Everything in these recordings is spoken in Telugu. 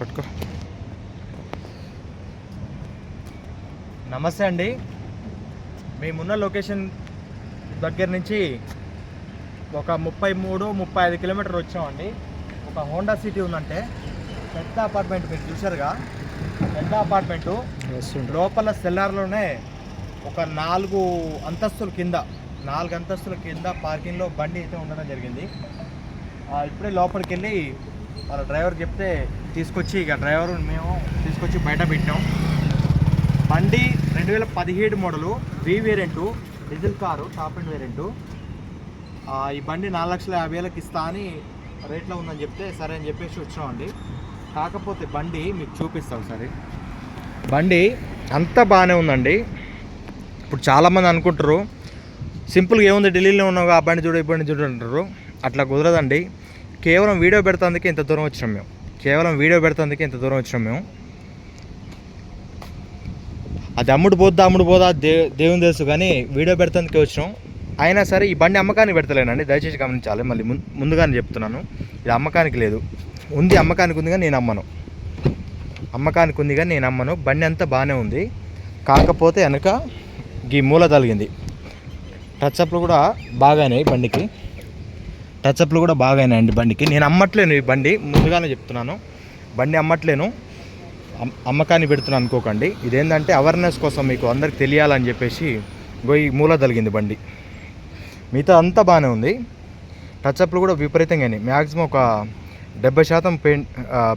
పట్టుకో. నమస్తే అండి. మేమున్న లొకేషన్ దగ్గర నుంచి ఒక ముప్పై మూడు ముప్పై ఐదు కిలోమీటర్ వచ్చామండి. ఒక హోండా సిటీ ఉందంటే పెద్ద అపార్ట్మెంట్ మీరు చూసారుగా పెద్ద అపార్ట్మెంటు. లోపల సెల్లార్లోనే ఒక నాలుగు అంతస్తుల కింద నాలుగు అంతస్తుల కింద పార్కింగ్లో బండి అయితే ఉండడం జరిగింది. ఇప్పుడే లోపలికి వెళ్ళి వాళ్ళ డ్రైవర్ చెప్తే తీసుకొచ్చి ఇక డ్రైవర్ మేము తీసుకొచ్చి బయట పెట్టాం. బండి రెండు వేల పదిహేడు model V variant diesel car top and variant ఈ బండి నాలుగు లక్షల యాభై వేలకు ఇస్తా అని రేట్లో ఉందని చెప్తే సరే అని చెప్పేసి వచ్చామండి కాకపోతే బండి మీకు చూపిస్తాం సరే. బండి అంతా బాగానే ఉందండి. ఇప్పుడు చాలామంది అనుకుంటారు సింపుల్గా ఏముంది ఢిల్లీలో ఉన్నావు ఆ బండి చూడు ఈ బండి చూడు అంటారు. అట్లా కుదరదండి. కేవలం వీడియో పెడతాందుకే ఇంత దూరం వచ్చినాం మేము. కేవలం వీడియో పెడతాందుకే ఇంత దూరం వచ్చినాం మేము. అది అమ్ముడు పోద్దా అమ్ముడు పోదా దే దేవుని తెలుసు కానీ వీడియో పెడతానికి వచ్చినాం. అయినా సరే ఈ బండి అమ్మకానికి పెడతలేనండి. దయచేసి గమనించాలి. మళ్ళీ ముందు ముందుగానే చెప్తున్నాను. ఇది అమ్మకానికి లేదు. ఉంది అమ్మకానికి ఉంది కానీ నేను అమ్మను. అమ్మకానికి ఉంది కానీ నేను అమ్మను. బండి అంతా బాగానే ఉంది. కాకపోతే వెనక గీ మూల తలిగింది టచ్అప్లు కూడా బాగానే బండికి. టచ్అప్లు కూడా బాగానే అండి బండికి. నేను అమ్మట్లేను ఈ బండి ముందుగానే చెప్తున్నాను. బండి అమ్మట్లేను. అమ్మకాన్ని పెడుతున్నాను అనుకోకండి. ఇదేంటంటే అవేర్నెస్ కోసం మీకు అందరికి తెలియాలని చెప్పేసి గోయి మూల తలిగింది బండి. మిగతా అంతా బాగానే ఉంది. టచ్అప్లు కూడా విపరీతంగా అయినాయి. మ్యాక్సిమం ఒక డెబ్బై శాతం పెయింట్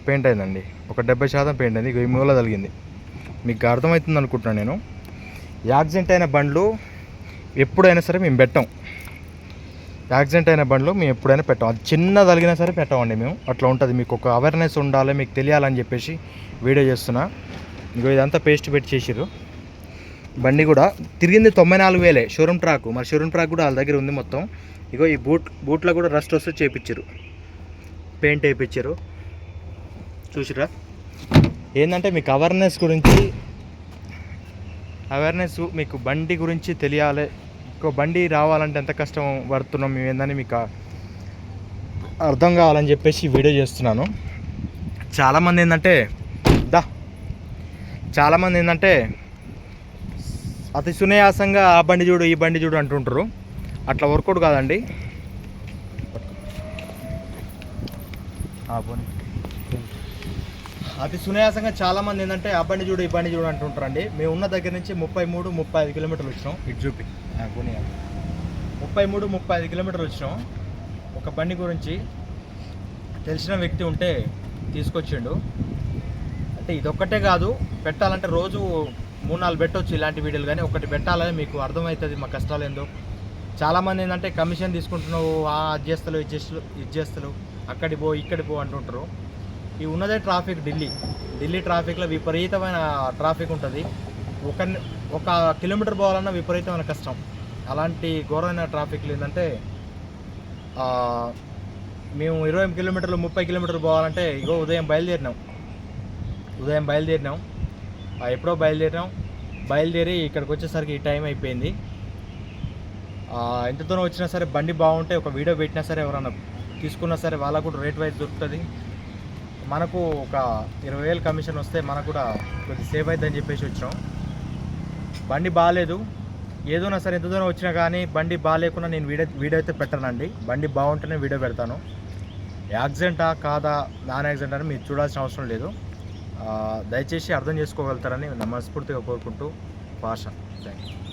పెయింట్ అయిందండి. ఒక డెబ్బై శాతం పెయింట్ అయింది. ఇగో ఈ మూల తలిగింది మీకు అర్థమవుతుంది అనుకుంటున్నాను నేను. యాక్సిడెంట్ అయిన బండ్లు ఎప్పుడైనా సరే మేము పెట్టాం. యాక్సిడెంట్ అయిన బండ్లు మేము ఎప్పుడైనా పెట్టాం. అది చిన్న తగిలినా సరే పెట్టామండి మేము. అట్లా ఉంటుంది. మీకు ఒక అవేర్నెస్ ఉండాలి మీకు తెలియాలని చెప్పేసి వీడియో చేస్తున్నా. ఇగో ఇదంతా పేస్ట్ పెట్టి చేసిర్రు. బండి కూడా తిరిగింది తొంభై నాలుగు వేలే. Showroom track. మరి షోరూమ్ ట్రాక్ కూడా వాళ్ళ దగ్గర ఉంది మొత్తం. ఇగో ఈ బూట్ బూట్లో కూడా రస్ట్ వస్తే చేపించారు పెయింట్ వేయించారు చూసిరా ఏంటంటే మీకు అవేర్నెస్ గురించి అవేర్నెస్ మీకు బండి గురించి తెలియాలి ఇంకో బండి రావాలంటే ఎంత కష్టం పడుతున్నాం మేము ఏందని మీకు అర్థం కావాలని చెప్పేసి వీడియో చేస్తున్నాను. చాలామంది ఏంటంటే దా చాలామంది ఏంటంటే అతి సునాయాసంగా ఆ బండి చూడు ఈ బండి చూడు అంటుంటారు. అట్లా వర్కౌట్ కాదండి. ఆ అతి సునాయాసంగా చాలా మంది ఏంటంటే ఆ బండి చూడు ఈ బండి చూడు అంటుంటారండి. మేము ఉన్న దగ్గర నుంచి ముప్పై మూడు ముప్పై ఐదు కిలోమీటర్లు వచ్చినాం. ఇటు చూపి. ముప్పై మూడు ముప్పై ఐదు కిలోమీటర్లు వచ్చినాం. ఒక బండి గురించి తెలిసిన వ్యక్తి ఉంటే తీసుకొచ్చిండు. అంటే ఇదొక్కటే కాదు పెట్టాలంటే రోజు మూడు నాలుగు పెట్టవచ్చు ఇలాంటి వీడియోలు కానీ ఒకటి పెట్టాలని మీకు అర్థమవుతుంది మా కష్టాలు ఏందో. చాలామంది ఏంటంటే కమిషన్ తీసుకుంటున్నావు ఆ అది చేస్తలు ఇది చేస్తలు ఇది చేస్తలు అక్కడి పో ఇక్కడి పో అంటుంటారు. ఈ ఉన్నదే ట్రాఫిక్ ఢిల్లీ. ఢిల్లీ ట్రాఫిక్లో విపరీతమైన ట్రాఫిక్ ఉంటుంది. ఒక ఒక కిలోమీటర్ పోవాలన్నా విపరీతమైన కష్టం. అలాంటి ఘోరమైన ట్రాఫిక్లు ఏంటంటే మేము ఇరవై కిలోమీటర్లు ముప్పై కిలోమీటర్లు పోవాలంటే ఇగో ఉదయం బయలుదేరినాం. ఉదయం బయలుదేరినాం. ఎప్పుడో బయలుదేరినాం. బయలుదేరి ఇక్కడికి వచ్చేసరికి ఈ టైం అయిపోయింది. ఎంత దూరం వచ్చినా సరే బండి బాగుంటే ఒక వీడియో పెట్టినా సరే ఎవరన్నా తీసుకున్నా సరే వాళ్ళకు కూడా రేట్ వైజ్ దొరుకుతుంది. మనకు ఒక ఇరవై వేలు కమిషన్ వస్తే మనకు కూడా కొద్ది సేవ్ అవుతుందని చెప్పేసి వచ్చాం. బండి బాగాలేదు ఏదోనా సరే ఎంత దూరం వచ్చినా కానీ బండి బాగాలేకుండా నేను వీడియో వీడియో అయితే పెట్టానండి. బండి బాగుంటేనే వీడియో పెడతాను. యాక్సిడెంటా కాదా నాన్ యాక్సిడెంట్ అని మీరు చూడాల్సిన అవసరం లేదు. దయచేసి అర్థం చేసుకోగలుగుతారని మనస్ఫూర్తిగా కోరుకుంటూ భాష థ్యాంక్ యూ